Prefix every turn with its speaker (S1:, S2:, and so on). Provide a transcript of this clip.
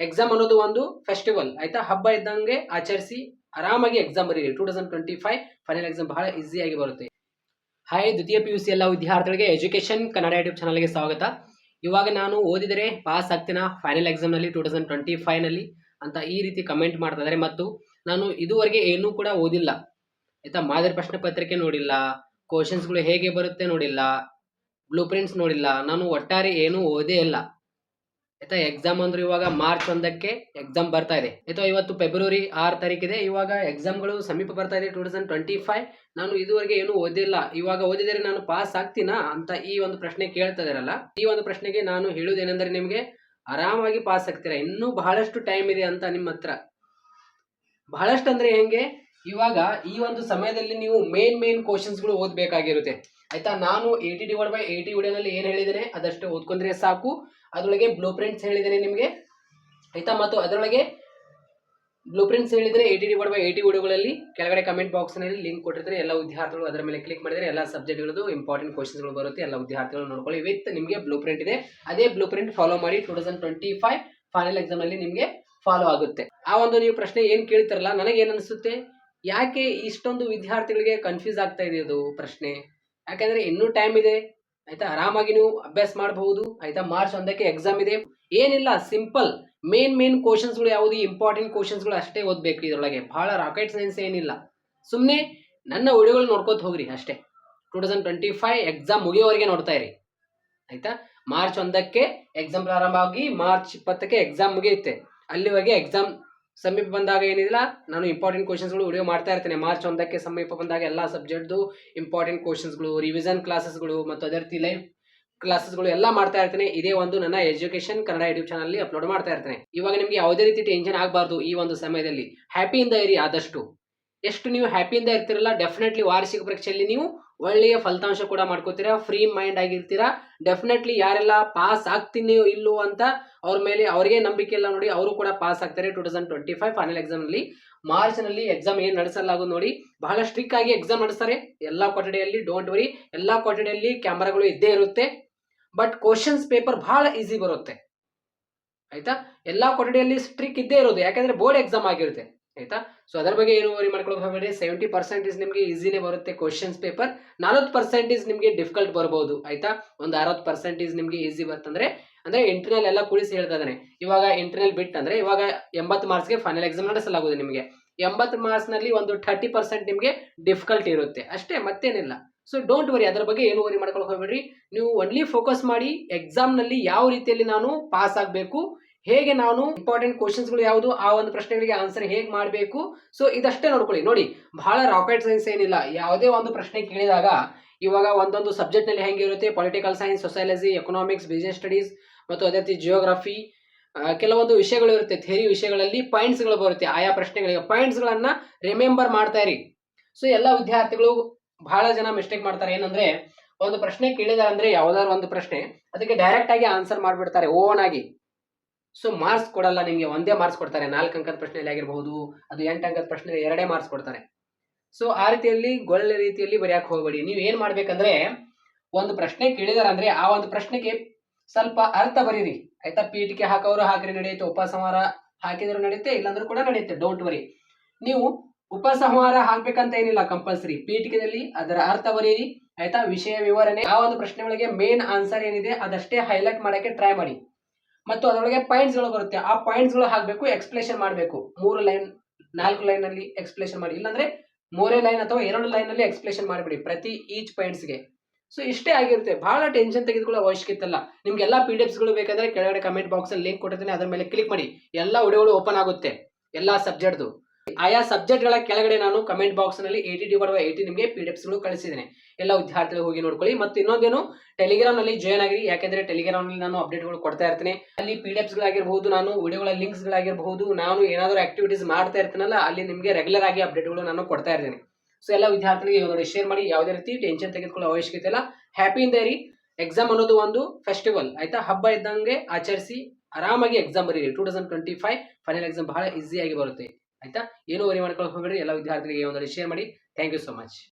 S1: Exam ಅನ್ನೋದು ಒಂದು festival ಆಯ್ತಾ? ಹಬ್ಬ ಇದ್ದಂಗೆ ಆಚರಿಸಿ ಆರಾಮಾಗಿ ಎಕ್ಸಾಮ್ ಬರೀರಿ. Two thousand twenty five final exam ಬಹಳ ಈಸಿಯಾಗಿ ಬರುತ್ತೆ. ಹಾಯ್ ದ್ವಿತೀಯ ಪಿ ಯು ಸಿ ಎಲ್ಲ ವಿದ್ಯಾರ್ಥಿಗಳಿಗೆ ಎಜುಕೇಶನ್ ಕನ್ನಡ ಯೂಟ್ಯೂಬ್ ಚಾನಲ್ಗೆ ಸ್ವಾಗತ. ಇವಾಗ ನಾನು ಓದಿದರೆ ಪಾಸ್ ಆಗ್ತೀನ? ಫೈನಲ್ ಎಕ್ಸಾಮ್ನಲ್ಲಿ ಟೂ ತೌಸಂಡ್ ಟ್ವೆಂಟಿ ಫೈವ್ನಲ್ಲಿ ಅಂತ ಈ ರೀತಿ ಕಮೆಂಟ್ ಮಾಡ್ತಾ ಇದ್ದಾರೆ. ಮತ್ತು ನಾನು ಇದುವರೆಗೆ ಏನೂ ಕೂಡ ಓದಿಲ್ಲ. ಆಯ್ತಾ? ಮಾದರಿ ಪ್ರಶ್ನೆ ಪತ್ರಿಕೆ ನೋಡಿಲ್ಲ. ಕ್ವಶನ್ಸ್ಗಳು ಹೇಗೆ ಬರುತ್ತೆ ನೋಡಿಲ್ಲ. ಬ್ಲೂ ಪ್ರಿಂಟ್ಸ್ ನೋಡಿಲ್ಲ. ನಾನು ಒಟ್ಟಾರೆ ಏನೂ ಓದೇ ಇಲ್ಲ. ಆಯ್ತಾ ಎಕ್ಸಾಮ್ ಅಂದ್ರೆ ಇವಾಗ ಮಾರ್ಚ್ ಒಂದಕ್ಕೆ ಎಕ್ಸಾಮ್ ಬರ್ತಾ ಇದೆ. ಆಯ್ತಾ, ಇವತ್ತು ಫೆಬ್ರವರಿ ಆರು ತಾರೀಕಿದೆ ಇವಾಗ ಎಕ್ಸಾಮ್ಗಳು ಸಮೀಪ ಬರ್ತಾ ಇದೆ ಟೂ ತೌಸಂಡ್ ಟ್ವೆಂಟಿ ಫೈವ್ ನಾನು ಇದುವರೆಗೆ ಏನು ಓದಿಲ್ಲ. ಇವಾಗ ಓದಿದರೆ ನಾನು ಪಾಸ್ ಆಗ್ತೀನಾ ಅಂತ ಈ ಒಂದು ಪ್ರಶ್ನೆ ಕೇಳ್ತಾ ಇದಾರಲ್ಲ ಈ ಒಂದು ಪ್ರಶ್ನೆಗೆ ನಾನು ಹೇಳುವುದೇನೆಂದರೆ ನಿಮಗೆ ಆರಾಮಾಗಿ ಪಾಸ್ ಆಗ್ತೀರಾ? ಇನ್ನೂ ಬಹಳಷ್ಟು ಟೈಮ್ ಇದೆ ಅಂತ ನಿಮ್ಮ ಹತ್ರ. ಬಹಳಷ್ಟು ಅಂದ್ರೆ ಹೆಂಗೆ? ಇವಾಗ ಈ ಒಂದು ಸಮಯದಲ್ಲಿ ನೀವು ಮೇನ್ ಮೇನ್ ಕ್ವಶನ್ಸ್ಗಳು ಓದಬೇಕಾಗಿರುತ್ತೆ. ಆಯ್ತಾ? ನಾನು ಏಯ್ಟಿ ಡಿವೈಡ್ ಬೈ ಏಯ್ಟಿ ವಿಡಿಯೋನಲ್ಲಿ ಏನು ಹೇಳಿದ್ದೇನೆ? ಅದಷ್ಟು ಓದ್ಕೊಂಡ್ರೆ ಸಾಕು. ಅದರೊಳಗೆ ಬ್ಲೂ ಪ್ರಿಂಟ್ಸ್ ಹೇಳಿದ್ದೇನೆ ನಿಮಗೆ. ಆಯ್ತಾ? ಮತ್ತು ಅದರೊಳಗೆ ಬ್ಲೂ ಪ್ರಿಂಟ್ಸ್ ಹೇಳಿದರೆ ಏಯ್ಟಿ ಡಿವೈಡ್ ಬೈ ಏಯ್ಟಿ ವಿಡಿಯೋಗಳಲ್ಲಿ ಕೆಳಗಡೆ ಕಮೆಂಟ್ ಬಾಕ್ಸ್ನಲ್ಲಿ ಲಿಂಕ್ ಕೊಟ್ಟಿರ್ತಾರೆ. ಎಲ್ಲ ವಿದ್ಯಾರ್ಥಿಗಳು ಅದರ ಮೇಲೆ ಕ್ಲಿಕ್ ಮಾಡಿದರೆ ಎಲ್ಲ ಸಬ್ಜೆಕ್ಟ್ಗಳದ್ದು ಇಂಪಾರ್ಟೆಂಟ್ ಕ್ವಶನ್ಸ್ಗಳು ಬರುತ್ತೆ. ಎಲ್ಲ ವಿದ್ಯಾರ್ಥಿಗಳು ನೋಡ್ಕೊಳ್ಳಿ. ವಿತ್ ನಿಮಗೆ ಬ್ಲೂ ಪ್ರಿಂಟ್ ಇದೆ. ಅದೇ ಬ್ಲೂ ಪ್ರಿಂಟ್ ಫಾಲೋ ಮಾಡಿ two thousand twenty five final ಎಕ್ಸಾಮ್ನಲ್ಲಿ ನಿಮಗೆ ಫಾಲೋ ಆಗುತ್ತೆ. ಆ ಒಂದು ನೀವು ಪ್ರಶ್ನೆ ಏನು ಕೇಳ್ತಾರಲ್ಲ ನನಗೆ ಅನಿಸುತ್ತೆ? ಯಾಕೆ ಇಷ್ಟೊಂದು ವಿದ್ಯಾರ್ಥಿಗಳಿಗೆ ಕನ್ಫ್ಯೂಸ್ ಆಗ್ತಾ ಇದೆ ಅದು ಪ್ರಶ್ನೆ? ಯಾಕಂದ್ರೆ ಇನ್ನೂ ಟೈಮ್ ಇದೆ. ಆಯ್ತಾ? ಆರಾಮಾಗಿ ನೀವು ಅಭ್ಯಾಸ ಮಾಡಬಹುದು. ಆಯ್ತಾ? ಮಾರ್ಚ್ ಒಂದಕ್ಕೆ ಎಕ್ಸಾಮ್ ಇದೆ. ಏನಿಲ್ಲ ಸಿಂಪಲ್ ಮೇನ್ ಮೇನ್ ಕ್ವಶನ್ಸ್ಗಳು ಯಾವುದು? ಇಂಪಾರ್ಟೆಂಟ್ ಕ್ವಶನ್ಸ್ಗಳು ಅಷ್ಟೇ ಓದ್ಬೇಕು ಇದರೊಳಗೆ. ಬಹಳ ರಾಕೆಟ್ ಸೈನ್ಸ್ ಏನಿಲ್ಲ. ಸುಮ್ಮನೆ ನನ್ನ ವಿಡಿಯೋಗಳು ನೋಡ್ಕೋತ ಹೋಗ್ರಿ ಅಷ್ಟೇ. Two thousand twenty five exam ಮುಗಿಯೋವರೆಗೆ ನೋಡ್ತಾ ಇರಿ. ಆಯ್ತಾ? ಮಾರ್ಚ್ ಒಂದಕ್ಕೆ ಎಕ್ಸಾಮ್ ಪ್ರಾರಂಭ ಆಗಿ ಮಾರ್ಚ್ ಇಪ್ಪತ್ತಕ್ಕೆ ಎಕ್ಸಾಮ್ ಮುಗಿಯುತ್ತೆ. ಅಲ್ಲಿವರೆಗೆ ಎಕ್ಸಾಮ್ ಸಮೀಪ ಬಂದಾಗ ಏನಿಲ್ಲ ನಾನು ಇಂಪಾರ್ಟೆಂಟ್ ಕ್ವಶನ್ಸ್ಗಳು ವಿಡಿಯೋ ಮಾಡ್ತಾ ಇರ್ತೇನೆ. ಮಾರ್ಚ್ ಒಂದಕ್ಕೆ ಸಮೀಪ ಬಂದಾಗ ಎಲ್ಲ ಸಬ್ಜೆಕ್ಟ್ದು ಇಂಪಾರ್ಟೆಂಟ್ ಕ್ವಶನ್ಸ್ಗಳು ರಿವಿಷನ್ ಕ್ಲಾಸಸ್ಗಳು ಮತ್ತು ಅದೇ ರೀತಿ ಲೈವ್ ಕ್ಲಾಸಸ್ಗಳು ಎಲ್ಲ ಮಾಡ್ತಾ ಇರ್ತೇನೆ. ಇದೇ ಒಂದು ನನ್ನ ಎಜುಕೇಶನ್ ಕನ್ನಡ ಯೂಟ್ಯೂಬ್ ಚಾನಲ್ಲಿ ಅಪ್ಲೋಡ್ ಮಾಡ್ತಾ ಇರ್ತೇನೆ. ಇವಾಗ ನಿಮಗೆ ಯಾವುದೇ ರೀತಿ ಟೆನ್ಷನ್ ಆಗಬಾರ್ದು ಈ ಒಂದು ಸಮಯದಲ್ಲಿ. ಹ್ಯಾಪಿಯಿಂದ ಇರಿ ಆದಷ್ಟು. ಎಷ್ಟು ನೀವು ಹ್ಯಾಪಿಯಿಂದ ಇರ್ತಿರಲ್ಲ ಡೆಫಿನೆಟ್ಲಿ ವಾರ್ಷಿಕ ಪರೀಕ್ಷೆಯಲ್ಲಿ ನೀವು ಒಳ್ಳೆಯ ಫಲಿತಾಂಶ ಕೂಡ ಮಾಡ್ಕೋತೀರಾ ಫ್ರೀ ಮೈಂಡ್ ಆಗಿರ್ತೀರಾ ಡೆಫಿನೆಟ್ಲಿ ಯಾರೆಲ್ಲ ಪಾಸ್ ಆಗ್ತೀನಿ ಇಲ್ಲೋ ಅಂತ ಅವ್ರ ಮೇಲೆ ಅವರಿಗೆ ನಂಬಿಕೆ ಇಲ್ಲ ನೋಡಿ ಅವರು ಕೂಡ ಪಾಸ್ ಆಗ್ತಾರೆ two thousand twenty five final ಎಕ್ಸಾಮ್ನಲ್ಲಿ ಮಾರ್ಚ್ನಲ್ಲಿ ಎಕ್ಸಾಮ್ ಏನು ನಡೆಸಲಾಗೋದು ನೋಡಿ, ಬಹಳ ಸ್ಟ್ರಿಕ್ ಆಗಿ ಎಕ್ಸಾಮ್ ನಡೆಸ್ತಾರೆ. ಎಲ್ಲ ಕೊಠಡಿಯಲ್ಲಿ ಡೋಂಟ್ ವರಿ ಎಲ್ಲ ಕೊಠಡಿಯಲ್ಲಿ ಕ್ಯಾಮ್ರಾಗಳು ಇದ್ದೇ ಇರುತ್ತೆ. ಬಟ್ ಕ್ವಶನ್ಸ್ ಪೇಪರ್ ಬಹಳ ಈಸಿ ಬರುತ್ತೆ. ಆಯಿತಾ? ಎಲ್ಲ ಕೊಠಡಿಯಲ್ಲಿ ಸ್ಟ್ರಿಕ್ ಇದ್ದೇ ಇರೋದು, ಯಾಕಂದ್ರೆ ಬೋರ್ಡ್ ಎಕ್ಸಾಮ್ ಆಗಿರುತ್ತೆ. ಆಯ್ತಾ? ಸೊ ಅದರ ಬಗ್ಗೆ ಏನು ವರಿ ಮಾಡ್ಕೊಳ್ಳೋಕೆ ಹೋಗಬೇಡಿ ಸೆವೆಂಟಿ ಪರ್ಸೆಂಟೇಜ್ ನಿಮಗೆ ಈಸಿನೇ ಬರುತ್ತೆ ಕ್ವಶನ್ಸ್ ಪೇಪರ್ ನಲವತ್ತು ಪರ್ಸೆಂಟೇಜ್ ನಿಮಗೆ ಡಿಫಿಕಲ್ಟ್ ಬರ್ಬೋದು, ಆಯ್ತಾ? ಒಂದು ಅರವತ್ತು ಪರ್ಸೆಂಟೇಜ್ ನಿಮಗೆ ಈಸಿ ಬರ್ತಂದ್ರೆ, ಅಂದ್ರೆ ಇಂಟರ್ನಲ್ ಎಲ್ಲ ಕೂಡಿಸಿ ಹೇಳ್ತಾ ಇದ್ದಾನೆ ಇವಾಗ ಇಂಟರ್ನಲ್ ಬಿಟ್ ಅಂದ್ರೆ, ಇವಾಗ ಎಂಬತ್ತು ಮಾರ್ಕ್ಸ್ಗೆ ಫೈನಲ್ ಎಕ್ಸಾಮ್ ನಡೆಸಲಾಗುವುದು ನಿಮಗೆ. ಎಂಬತ್ತು ಮಾರ್ಕ್ಸ್ನಲ್ಲಿ ಒಂದು ಥರ್ಟಿ ಪರ್ಸೆಂಟ್ ನಿಮಗೆ ಡಿಫಿಕಲ್ಟ್ ಇರುತ್ತೆ. ಅಷ್ಟೇ, ಮತ್ತೇನಿಲ್ಲ. ಸೊ ಡೋಂಟ್ ವರಿ ಅದರ ಬಗ್ಗೆ ಏನು ವರಿ ಮಾಡ್ಕೊಳಕ್ ಹೋಗ್ಬೇಡ್ರಿ ನೀವು ಒನ್ಲಿ ಫೋಕಸ್ ಮಾಡಿ ಎಕ್ಸಾಮ್ನಲ್ಲಿ ಯಾವ ರೀತಿಯಲ್ಲಿ ನಾನು ಪಾಸ್ ಆಗಬೇಕು ಹೇಗೆ ನಾನು ಇಂಪಾರ್ಟೆಂಟ್ ಕ್ವಶನ್ಸ್ಗಳು ಯಾವುದು ಆ ಒಂದು ಪ್ರಶ್ನೆಗಳಿಗೆ ಆನ್ಸರ್ ಹೇಗೆ ಮಾಡಬೇಕು? ಸೊ ಇದಷ್ಟೇ ನೋಡ್ಕೊಳ್ಳಿ. ನೋಡಿ, ಬಹಳ ರಾಕೆಟ್ ಸೈನ್ಸ್ ಏನಿಲ್ಲ. ಯಾವುದೇ ಒಂದು ಪ್ರಶ್ನೆ ಕೇಳಿದಾಗ ಇವಾಗ ಒಂದೊಂದು ಸಬ್ಜೆಕ್ಟ್ನಲ್ಲಿ ಹೆಂಗಿರುತ್ತೆ political science sociology economics business studies ಮತ್ತು ಅದೇ ರೀತಿ ಜಿಯೋಗ್ರಫಿ ಕೆಲವೊಂದು ವಿಷಯಗಳು ಇರುತ್ತೆ. ಥೇರಿ ವಿಷಯಗಳಲ್ಲಿ ಪಾಯಿಂಟ್ಸ್ಗಳು ಬರುತ್ತೆ. ಆಯಾ ಪ್ರಶ್ನೆಗಳಿಗೆ ಪಾಯಿಂಟ್ಸ್ಗಳನ್ನು ರಿಮೆಂಬರ್ ಮಾಡ್ತಾ ಇರಿ. ಸೊ ಎಲ್ಲ ವಿದ್ಯಾರ್ಥಿಗಳು ಬಹಳ ಜನ ಮಿಸ್ಟೇಕ್ ಮಾಡ್ತಾರೆ. ಏನಂದ್ರೆ, ಒಂದು ಪ್ರಶ್ನೆ ಕೇಳಿದ ಅಂದ್ರೆ ಯಾವ್ದಾದ್ರು ಒಂದು ಪ್ರಶ್ನೆ ಅದಕ್ಕೆ ಡೈರೆಕ್ಟ್ ಆಗಿ ಆನ್ಸರ್ ಮಾಡ್ಬಿಡ್ತಾರೆ ಓನ್ ಆಗಿ. ಸೊ ಮಾರ್ಕ್ಸ್ ಕೊಡಲ್ಲ ನಿಮಗೆ, ಒಂದೇ ಮಾರ್ಕ್ಸ್ ಕೊಡ್ತಾರೆ. ನಾಲ್ಕು ಅಂಕದ ಪ್ರಶ್ನೆಯಲ್ಲಿ ಆಗಿರಬಹುದು, ಅದು ಎಂಟು ಅಂಕದ ಪ್ರಶ್ನೆ ಎರಡೇ ಮಾರ್ಕ್ಸ್ ಕೊಡ್ತಾರೆ. ಸೊ ಆ ರೀತಿಯಲ್ಲಿ ಗೊಳ್ಳೆ ರೀತಿಯಲ್ಲಿ ಬರೆಯಕ್ಕೆ ಹೋಗಬೇಡಿ. ನೀವು ಏನ್ ಮಾಡ್ಬೇಕಂದ್ರೆ, ಒಂದು ಪ್ರಶ್ನೆ ಕೇಳಿದಾರಂದ್ರೆ, ಆ ಒಂದು ಪ್ರಶ್ನೆಗೆ ಸ್ವಲ್ಪ ಅರ್ಥ ಬರೀರಿ. ಆಯ್ತಾ? ಪೀಠಿಕೆ ಹಾಕೋರು ಹಾಕ್ರಿ, ನಡೆಯುತ್ತೆ. ಉಪಸಂಹಾರ ಹಾಕಿದ್ರು ನಡೆಯುತ್ತೆ, ಇಲ್ಲಾಂದ್ರೂ ಕೂಡ ನಡೆಯುತ್ತೆ. ಡೋಂಟ್ ವರಿ ನೀವು ಉಪಸಂಹಾರ ಹಾಕ್ಬೇಕಂತ ಏನಿಲ್ಲ ಕಂಪಲ್ಸರಿ ಪೀಠಿಕೆದಲ್ಲಿ ಅದರ ಅರ್ಥ ಬರೀರಿ. ಆಯ್ತಾ? ವಿಷಯ ವಿವರಣೆ. ಆ ಒಂದು ಪ್ರಶ್ನೆ ಒಳಗೆ ಮೇನ್ ಆನ್ಸರ್ ಏನಿದೆ, ಅದಷ್ಟೇ ಹೈಲೈಟ್ ಮಾಡಕ್ಕೆ ಟ್ರೈ ಮಾಡಿ. ಮತ್ತು ಅದರೊಳಗೆ ಪಾಯಿಂಟ್ಸ್ಗಳು ಬರುತ್ತೆ. ಆ ಪಾಯಿಂಟ್ಸ್ಗಳು ಹಾಕಬೇಕು ಎಕ್ಸ್ಪ್ಲೇಷನ್ ಮಾಡಬೇಕು. ಮೂರು ಲೈನ್ ನಾಲ್ಕು ಲೈನ್ ಅಲ್ಲಿ ಎಕ್ಸ್ಪ್ಲೇಷನ್ ಮಾಡಿ. ಇಲ್ಲಾಂದ್ರೆ ಮೂರೇ ಲೈನ್ ಅಥವಾ ಎರಡು ಲೈನ್ ಅಲ್ಲಿ ಎಕ್ಸ್ಪ್ಲೇಷನ್ ಮಾಡಿಬಿಡಿ ಪ್ರತಿ ಈಚ್ ಪಾಯಿಂಟ್ಸ್ಗೆ ಸೊ ಇಷ್ಟೇ ಆಗಿರುತ್ತೆ. ಬಹಳ ಟೆನ್ಷನ್ ತೆಗೆದುಕೊಳ್ಳೋ ಅವಶ್ಯಕತೆ ಇಲ್ಲ ನಿಮ್ಗೆಲ್ಲ ಪಿ ಡಿ ಗಳು ಬೇಕಾದ್ರೆ ಕೆಳಗಡೆ ಕಮೆಂಟ್ ಬಾಕ್ಸ್ ಅಲ್ಲಿ ಲಿಂಕ್ ಕೊಟ್ಟಿದ್ದೀನಿ ಅದ್ರ ಮೇಲೆ ಕ್ಲಿಕ್ ಮಾಡಿ. ಎಲ್ಲ ವಿಡಿಯೋಗಳು ಓಪನ್ ಆಗುತ್ತೆ. ಎಲ್ಲಾ ಸಬ್ಜೆಕ್ಟ್ದು ಆಯಾ ಸಬ್ಜೆಕ್ಟ್ಗಳ ಕೆಳಗಡೆ ನಾನು ಕಮೆಂಟ್ ಬಾಕ್ಸ್ನಲ್ಲಿ ಏಯ್ಟಿ ಡಿವೈಡ್ ಬೈ ಏಯ್ಟಿ ನಿಮಗೆ ಪಿ ಡಿ ಗಳು ಕಳಿಸಿದ್ದೇನೆ. ಎಲ್ಲ ವಿದ್ಯಾರ್ಥಿಗಳು ಹೋಗಿ ನೋಡ್ಕೊಳ್ಳಿ. ಮತ್ತು ಇನ್ನೊಂದೇನು ಟೆಲಿಗ್ರಾಮ್ನಲ್ಲಿ ಜಾಯ್ನ್ ಆಗಿರಿ. ಯಾಕೆಂದ್ರೆ ಟೆಲಿಗ್ರಾಮ್ನಲ್ಲಿ ನಾನು ಅಪ್ಡೇಟ್ಗಳು ಕೊಡ್ತಾ ಇರ್ತೀನಿ. ಅಲ್ಲಿ ಪಿ ಡಿ ಎಫ್ಸ್ಗಳಾಗಿರ್ಬೋದು ನಾನು ವಿಡಿಯೋಗಳ ಲಿಂಕ್ಸ್ ಗಳಾಗಿರಬಹುದು, ನಾನು ಏನಾದರೂ ಆಕ್ಟಿವಿಟೀಸ್ ಮಾಡ್ತಾ ಇರ್ತೀನಲ್ಲ, ಅಲ್ಲಿ ನಿಮಗೆ ರೆಗ್ಯುಲರ್ ಆಗಿ ಅಪ್ಡೇಟ್ಗಳು ನಾನು ಕೊಡ್ತಾ ಇರ್ತೀನಿ. ಸೊ ಎಲ್ಲ ವಿದ್ಯಾರ್ಥಿಗಳಿಗೆ ನೋಡಿ ಶೇರ್ ಮಾಡಿ. ಯಾವುದೇ ರೀತಿ ಟೆನ್ಷನ್ ತೆಗೆದುಕೊಳ್ಳೋ ಅವಶ್ಯಕತೆ ಇಲ್ಲ. ಹ್ಯಾಪಿಯಿಂದ ಇರಿ. ಎಕ್ಸಾಮ್ ಅನ್ನೋದು ಒಂದು ಫೆಸ್ಟಿವಲ್ ಆಯ್ತಾ? ಹಬ್ಬ ಇದ್ದಂಗೆ ಆಚರಿಸಿ ಆರಾಮಾಗಿ ಎಕ್ಸಾಮ್ ಬರೀರಿ. Two thousand twenty five final exam ಬಹಳ ಈಸಿಯಾಗಿ ಬರುತ್ತೆ. ಆಯ್ತಾ? ಏನು ವರಿ ಮಾಡ್ಕೊಳ್ಳೋಕೆ ಹೋಗಬೇಡಿ ಎಲ್ಲ ವಿದ್ಯಾರ್ಥಿಗಳಿಗೆ ಒಂದೊಂದು ಶೇರ್ ಮಾಡಿ. Thank you so much